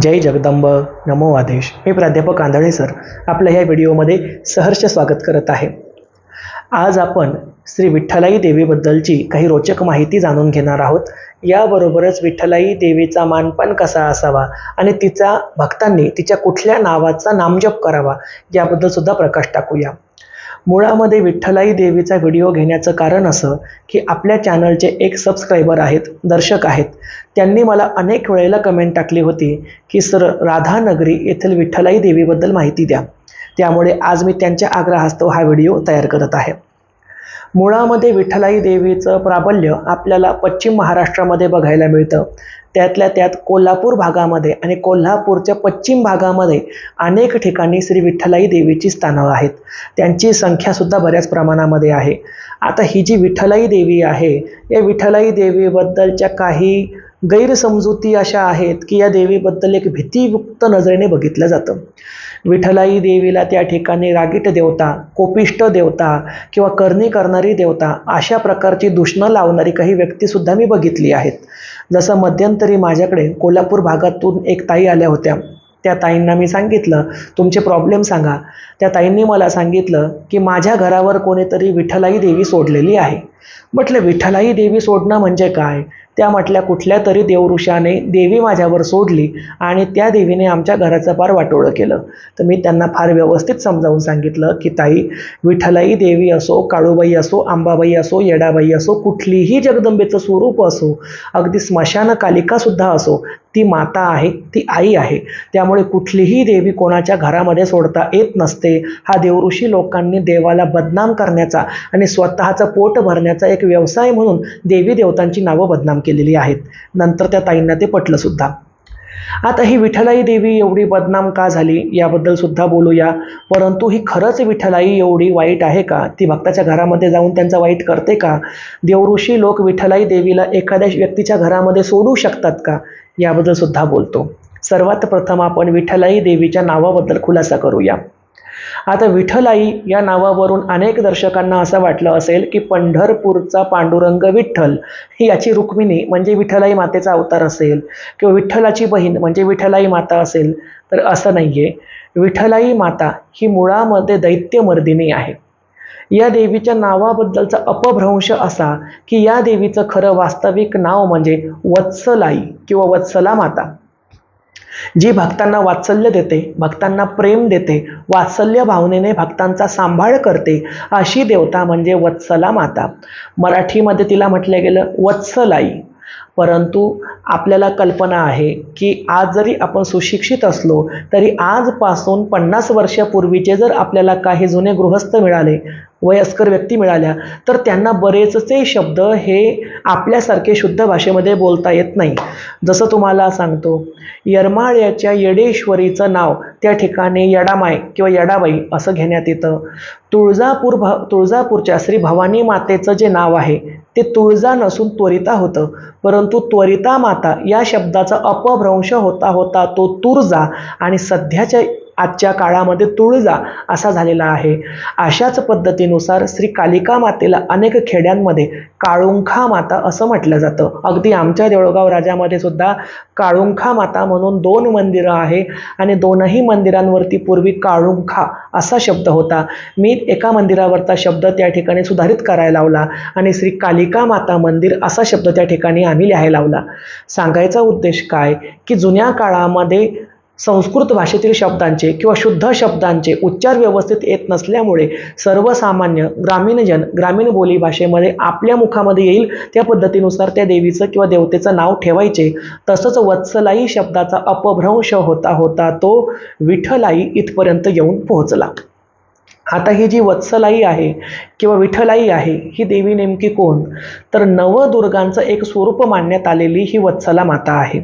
जय जगदंब. नमो आदेश. मी प्राध्यापक आंधळे सर आपल्या ह्या व्हिडिओमध्ये सहर्ष स्वागत करत आहे. आज आपण श्री विठ्ठलाई देवीबद्दलची काही रोचक माहिती जाणून घेणार आहोत. याबरोबरच विठ्ठलाई देवीचा मानपान कसा असावा आणि तिचा भक्तांनी तिच्या कुठल्या नावाचा नामजप करावा याबद्दल सुद्धा प्रकाश टाकूया. मुळामध्ये विठ्ठलाई देवीचा व्हिडिओ घेण्याचं कारण असं की आपल्या चॅनलचे एक सबस्क्रायबर आहेत दर्शक आहेत. त्यांनी मला अनेक वेळेला कमेंट टाकली होती की सर राधानगरी येथील विठ्ठलाई देवीबद्दल माहिती द्या. त्यामुळे आज मी त्यांच्या आग्रहास्तव हा व्हिडिओ तयार करत आहे. मुळामध्ये विठ्ठलाई देवीचं प्राबल्य आपल्याला पश्चिम महाराष्ट्रामध्ये बघायला मिळतं. त्यातल्या त्यात कोल्हापूर भागामध्ये आणि कोल्हापूरच्या पश्चिम भागामध्ये अनेक ठिकाणी श्री विठ्ठलाई देवीची स्थानं आहेत. त्यांची संख्यासुद्धा बऱ्याच प्रमाणामध्ये आहे. आता ही जी विठ्ठलाई देवी आहे या विठ्ठलाई देवीबद्दलच्या काही गैरसमजुती अशा आहेत की या देवीबद्दल एक भीतीयुक्त नजरेने बघितलं जातं. विठ्ठलाई देवीला त्या ठिकाणी रागीट देवता कोपिष्ट देवता किंवा करणी करणारी देवता अशा प्रकारची दुष्ण लावणारी काही व्यक्तीसुद्धा मी बघितली आहेत. जसं मध्यंतरी माझ्याकडे कोल्हापूर भागातून एक ताई आल्या होत्या. त्या ताईंना मी सांगितलं तुमचे प्रॉब्लेम सांगा. त्या ताईंनी मला सांगितलं की माझ्या घरावर कोणीतरी विठ्ठलाई देवी सोडलेली आहे. म्हटलं विठ्ठलाई देवी सोडणं म्हणजे काय? त्या म्हटल्या कुठल्या तरी देवऋषाने देवी माझ्यावर सोडली आणि त्या देवीने आमच्या घराचं फार वाटोळं केलं. तर मी त्यांना फार व्यवस्थित समजावून सांगितलं की ताई विठ्ठलाई देवी असो काळूबाई असो आंबाबाई असो येडाबाई असो कुठलीही जगदंबेचं स्वरूप असो अगदी स्मशान कालिकासुद्धा असो ती माता आहे ती आई आहे. त्यामुळे कुठलीही देवी कोणाच्या घरामध्ये सोडता येत नसते. हा देवऋषी लोकांनी देवाला बदनाम करण्याचा आणि स्वतःचं पोट भरण्याचा एक व्यवसाय म्हणून देवी देवतांची नावं बदनाम केलेली आहेत. नंतर त्या ताईंना ते पटलंसुद्धा आता ही विठ्ठलाई देवी एवढी बदनाम का झाली? याबद्दल सुद्धा बोलूया. परंतु ही खरंच विठ्ठलाई एवढी वाईट आहे का? ती भक्ताच्या घरामध्ये जाऊन त्यांचा वाईट करते का? देवऋषी लोक विठ्ठलाई देवीला एखाद्या व्यक्तीच्या घरामध्ये सोडू शकतात का? याबद्दल सुद्धा बोलतो. सर्वात प्रथम आपण विठ्ठलाई देवीच्या नावाबद्दल खुलासा करूया. आता विठ्ठलाई या नावावरून अनेक दर्शकांना असं वाटलं असेल की पंढरपूरचा पांडुरंग विठ्ठल ही याची रुक्मिणी म्हणजे विठ्ठलाई मातेचा अवतार असेल किंवा विठ्ठलाची बहीण म्हणजे विठ्ठलाई माता असेल तर असं नाही आहे विठ्ठलाई माता ही मुळामध्ये दैत्यमर्दिनी आहे. या देवीच्या नावाबद्दलचा अपभ्रंश असा की या देवीचं खरं वास्तविक नाव म्हणजे वत्सलाई किंवा वत्सला माता. जी भक्तांना वात्सल्य देते भक्तांना प्रेम देते वात्सल्य भावनेने भक्तांचा सांभाळ करते अशी देवता म्हणजे वत्सला माता. मराठीमध्ये तिला म्हटलं गेलं वत्सलाई. परंतु आपल्याला कल्पना आहे की आज जरी आपण सुशिक्षित असलो तरी आजपासून पन्नास वर्षापूर्वीचे जर आपल्याला काही जुने गृहस्थ मिळाले वयस्कर व्यक्ती मिळाल्या तर त्यांना बरेचसे शब्द हे आपल्यासारखे शुद्ध भाषेमध्ये बोलता येत नाही. जसं तुम्हाला सांगतो यरमाळ्याच्या येडेश्वरीचं नाव त्या ठिकाणी यडामाय किंवा यडाबाई असं घेण्यात येतं. तुळजापूर भ तुळजापूरच्या श्री भवानी मातेचं जे नाव आहे ते तुळजा नसून त्वरिता होतं. परंतु त्वरिता माता या शब्दाचा अपभ्रंश होता होता तो तुळजा आणि सध्याच्या आजच्या काळामध्ये तुळजा असा झालेला आहे. अशाच पद्धतीनुसार श्री कालिका मातेला अनेक खेड्यांमध्ये काळुंखा माता असं म्हटलं जातं. अगदी आमच्या देऊळगाव राजामध्ये सुद्धा काळुंखा माता म्हणून दोन मंदिरं आहे आणि दोनही मंदिरांवरती पूर्वी काळुंखा असा शब्द होता. मी एका मंदिरावरचा शब्द त्या ठिकाणी सुधारित करायला लावला आणि श्री कालिका माता मंदिर असा शब्द त्या ठिकाणी आम्ही लिहायला लावला. सांगायचा उद्देश काय? की जुन्या काळामध्ये संस्कृत भाषेतील शब्दांचे किंवा शुद्ध शब्दांचे उच्चार व्यवस्थित येत नसल्यामुळे सर्वसामान्य ग्रामीणजन ग्रामीण बोलीभाषेमध्ये आपल्या मुखामध्ये येईल त्या पद्धतीनुसार त्या देवीचं किंवा देवतेचं नाव ठेवायचे. तसंच वत्सलाई शब्दाचा अपभ्रंश होता होता तो विठलाई इथपर्यंत येऊन पोहोचला. आता ही जी वत्सलाई आहे किंवा विठ्ठलाई आहे ही देवी नेमकी कोण? तर नवदुर्गांचं एक स्वरूप मानण्यात आलेली ही वत्सला माता आहे.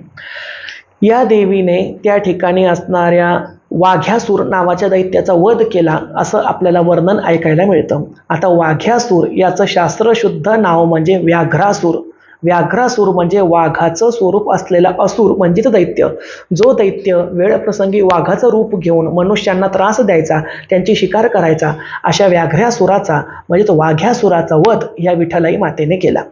या देवीने त्या ठिकाणी असणाऱ्या वाघ्यासूर नावाच्या दैत्याचा वध केला असं आपल्याला वर्णन ऐकायला मिळतं. आता वाघ्यासूर याचं शास्त्रशुद्ध नाव म्हणजे व्याघ्रासूर. व्याघ्रासूर म्हणजे वाघाचं स्वरूप असलेला असुर म्हणजेच दैत्य. जो दैत्य वेळप्रसंगी वाघाचं रूप घेऊन मनुष्यांना त्रास द्यायचा त्यांची शिकार करायचा अशा व्याघ्रासुराचा म्हणजेच वाघ्यासुराचा वध या विठ्ठलाई मातेने केला.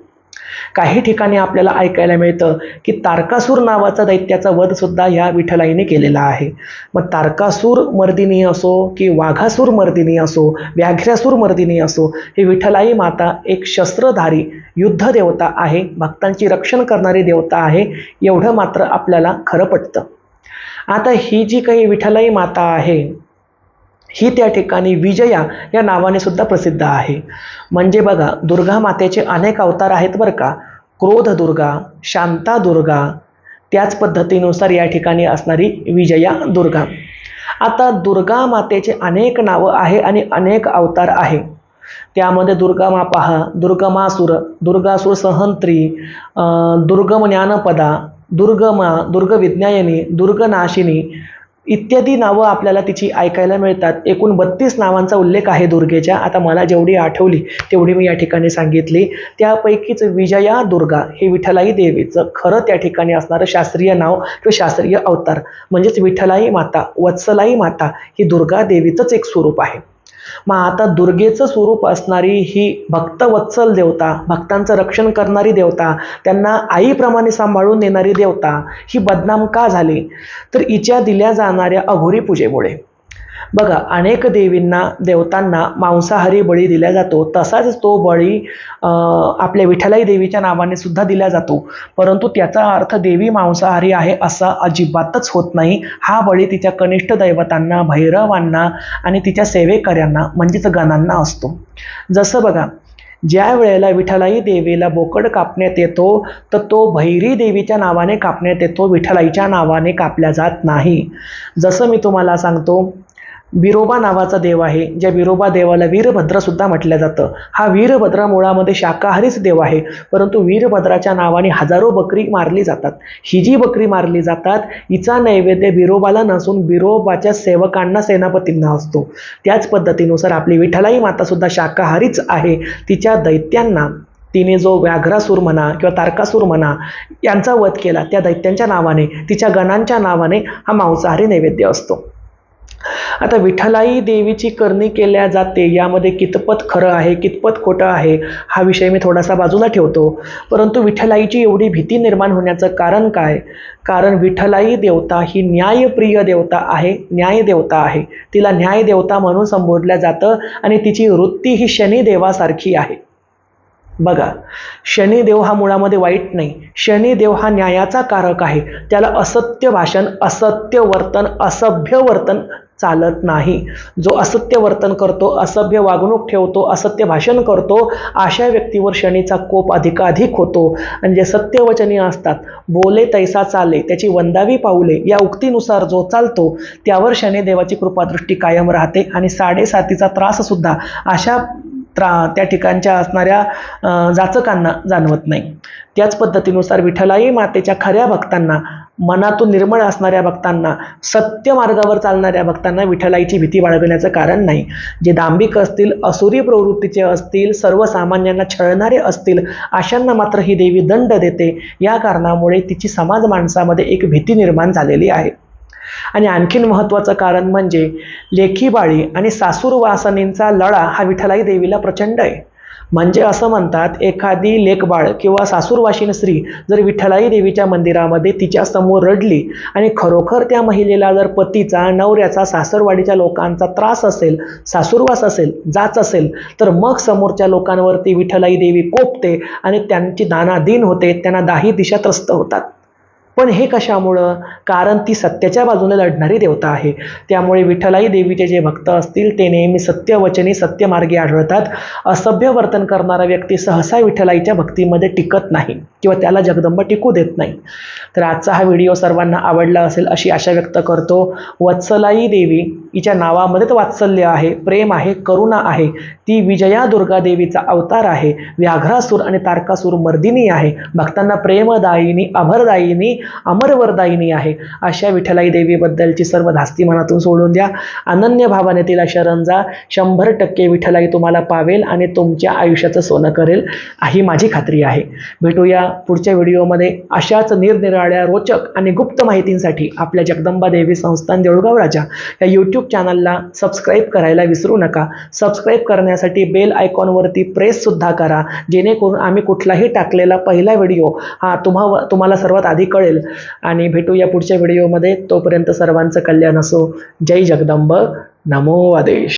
काही ठिकाणी आपल्याला ऐकायला मिळतं की तारकासूर नावाचा दैत्याचा वध सुद्धा ह्या विठ्ठलाईने केलेला आहे. मग तारकासूर मर्दिनी असो की वाघासूर मर्दिनी असो व्याघ्रासूर मर्दिनी असो ही विठ्ठलाई माता एक शस्त्रधारी युद्ध देवता आहे भक्तांची रक्षण करणारी देवता आहे एवढं मात्र आपल्याला खरं पटतं. आता ही जी काही विठ्ठलाई माता आहे ही त्या ठिकाणी विजया या नावाने सुद्धा प्रसिद्ध आहे. म्हणजे बघा दुर्गा मातेचे अनेक अवतार आहेत बरं का. क्रोध दुर्गा शांता दुर्गा त्याच पद्धतीनुसार या ठिकाणी असणारी विजया दुर्गा. आता दुर्गा मातेचे अनेक नावं आहे आणि अनेक अवतार आहे. त्यामध्ये दुर्गामा पहा दुर्गमासुर दुर्गासुर सहंत्री दुर्गम ज्ञानपदा दुर्गमा दुर्गविज्ञायनी दुर्गनाशिनी इत्यादी नावं आपल्याला तिची ऐकायला मिळतात. एकूण बत्तीस नावांचा उल्लेख आहे दुर्गेच्या. आता मला जेवढी आठवली तेवढी मी या ठिकाणी सांगितली. त्यापैकीच विजया दुर्गा हे विठ्ठलाई देवीचं खरं त्या ठिकाणी असणारं शास्त्रीय नाव किंवा शास्त्रीय अवतार. म्हणजेच विठ्ठलाई माता वत्सलाई माता ही दुर्गा देवीचंच एक स्वरूप आहे. मग आता दुर्गेचं स्वरूप असणारी ही भक्तवत्सल देवता भक्तांचं रक्षण करणारी देवता त्यांना आईप्रमाणे सांभाळून नेणारी देवता ही बदनाम का झाली? तर हिच्या दिल्या जाणाऱ्या अघोरी पूजेमुळे. बघा अनेक देवींना देवतांना मांसाहारी बळी दिला जातो. तसाच तो बळी आपल्या विठ्ठलाई देवीच्या नावाने सुद्धा दिला जातो. परंतु त्याचा अर्थ देवी मांसाहारी आहे असा अजिबातच होत नाही. हा बळी तिच्या कनिष्ठ दैवतांना भैरवांना आणि तिच्या सेवेकऱ्यांना म्हणजेच गणांना असतो. जसं बघा ज्या वेळेला विठ्ठलाई देवीला बोकड कापण्यात येतो तर तो भैरी देवीच्या नावाने कापण्यात येतो विठ्ठलाईच्या नावाने कापल्या जात नाही. जसं मी तुम्हाला सांगतो बिरोबा नावाचा देव आहे. ज्या बिरोबा देवाला वीरभद्रसुद्धा म्हटलं जातं. हा वीरभद्र मुळामध्ये शाकाहारीच देव आहे. परंतु वीरभद्राच्या नावाने हजारो बकरी मारली जातात. ही जी बकरी मारली जातात हिचा नैवेद्य बिरोबाला नसून बिरोबाच्या सेवकांना सेनापतींना असतो. त्याच पद्धतीनुसार आपली विठ्ठलाई मातासुद्धा शाकाहारीच आहे. तिच्या दैत्यांना तिने जो व्याघ्रासूर म्हणा किंवा तारकासूर म्हणा यांचा वध केला त्या दैत्यांच्या नावाने तिच्या गणांच्या नावाने हा मांसाहारी नैवेद्य असतो. आता विठ्ठलाई देवीची करणी केल्या जाते यामध्ये कितपत खरं आहे कितपत खोटं आहे हा विषय मी थोडासा बाजूला ठेवतो. परंतु विठ्ठलाईची एवढी भीती निर्माण होण्याचं कारण काय? कारण विठ्ठलाई देवता ही न्यायप्रिय देवता आहे न्याय देवता आहे. तिला न्याय देवता म्हणून संबोधलं जातं आणि तिची वृत्ती ही शनिदेवासारखी आहे. बघा शनिदेव हा मुळामध्ये वाईट नाही. शनिदेव हा न्यायाचा कारक आहे. त्याला असत्य भाषण असत्य वर्तन असभ्य वर्तन चालत नाही. जो असत्य वर्तन करतो असभ्य वागणूक ठेवतो असत्य भाषण करतो अशा व्यक्तीवर शनीचा कोप अधिकाधिक होतो. आणि जे सत्यवचनी असतात. बोले तैसा चाले त्याची वंदावी पाऊले या उक्तीनुसार जो चालतो त्यावर शनिदेवाची कृपादृष्टी कायम राहते आणि साडेसातीचा त्राससुद्धा अशा त्रा त्या ठिकाणच्या असणाऱ्या जाचकांना जाणवत नाही. त्याच पद्धतीनुसार विठ्ठलाई मातेच्या खऱ्या भक्तांना मनातून निर्मळ असणाऱ्या भक्तांना सत्य मार्गावर चालणाऱ्या भक्तांना विठ्ठलाईची भीती बाळगण्याचं कारण नाही. जे दांभिक असतील असुरी प्रवृत्तीचे असतील सर्वसामान्यांना छळणारे असतील अशांना मात्र ही देवी दंड देते. या कारणामुळे तिची समाज माणसामध्ये एक भीती निर्माण झालेली आहे. आणि आणखीन महत्त्वाचं कारण म्हणजे लेखीबाळी आणि सासूरवासनींचा लळा हा विठ्ठलाई देवीला प्रचंड आहे. म्हणजे असं म्हणतात एखादी लेखबाळ किंवा सासूरवाशीन स्त्री जर विठ्ठलाई देवीच्या मंदिरामध्ये तिच्या समोर रडली आणि खरोखर त्या महिलेला जर पतीचा नवऱ्याचा सासरवाडीच्या लोकांचा त्रास असेल सासूरवास असेल जाच असेल तर मग समोरच्या लोकांवरती विठ्ठलाई देवी कोपते आणि त्यांची दानादीन होते त्यांना दाही दिशा त्रस्त होतात. पण हे कशामुळं? कारण ती सत्याच्या बाजूने लढणारी देवता आहे. त्यामुळे विठ्ठलाई देवीचे जे भक्त असतील ते नेहमी सत्यवचनी सत्यमार्गी आढळतात. असभ्य वर्तन करणारा व्यक्ती सहसा विठ्ठलाईच्या भक्तीमध्ये टिकत नाही किंवा त्याला जगदंब टिकू देत नाही. तर आजचा हा व्हिडिओ सर्वांना आवडला असेल अशी आशा व्यक्त करतो. वत्सलाई देवी हिच्या नावामध्येच वात्सल्य आहे प्रेम आहे करुणा आहे. ती विजया दुर्गा देवीचा अवतार आहे. व्याघ्रासूर आणि तारकासूर मर्दिनी आहे. भक्तांना प्रेमदायिनी अभरदायिनी अमरवरदायिनी आहे. अशा विठ्ठलाई देवीबद्दलची सर्व धास्ती मनातून सोडून द्या. अनन्य भावाने तिला शरण जा. शंभर टक्के विठ्ठलाई तुम्हाला पावेल आणि तुमच्या आयुष्याचं सोनं करेल ही माझी खात्री आहे. भेटूया पुढच्या व्हिडिओमध्ये. अशाच निरनिराळ्या रोचक आणि गुप्त माहितींसाठी आपल्या जगदंबा देवी संस्थान देऊळगाव राजा या यूट्यूब चॅनलला सबस्क्राईब करायला विसरू नका. सबस्क्राईब करण्यासाठी बेल आयकॉनवरती प्रेससुद्धा करा. जेणेकरून आम्ही कुठलाही टाकलेला पहिला व्हिडिओ हा तुम्हा तुम्हाला सर्वात आधी कळेल. आणि भेटू या पुढच्या व्हिडिओमध्ये. तोपर्यंत सर्वांचं कल्याण असो. जय जगदंब. नमो आदेश.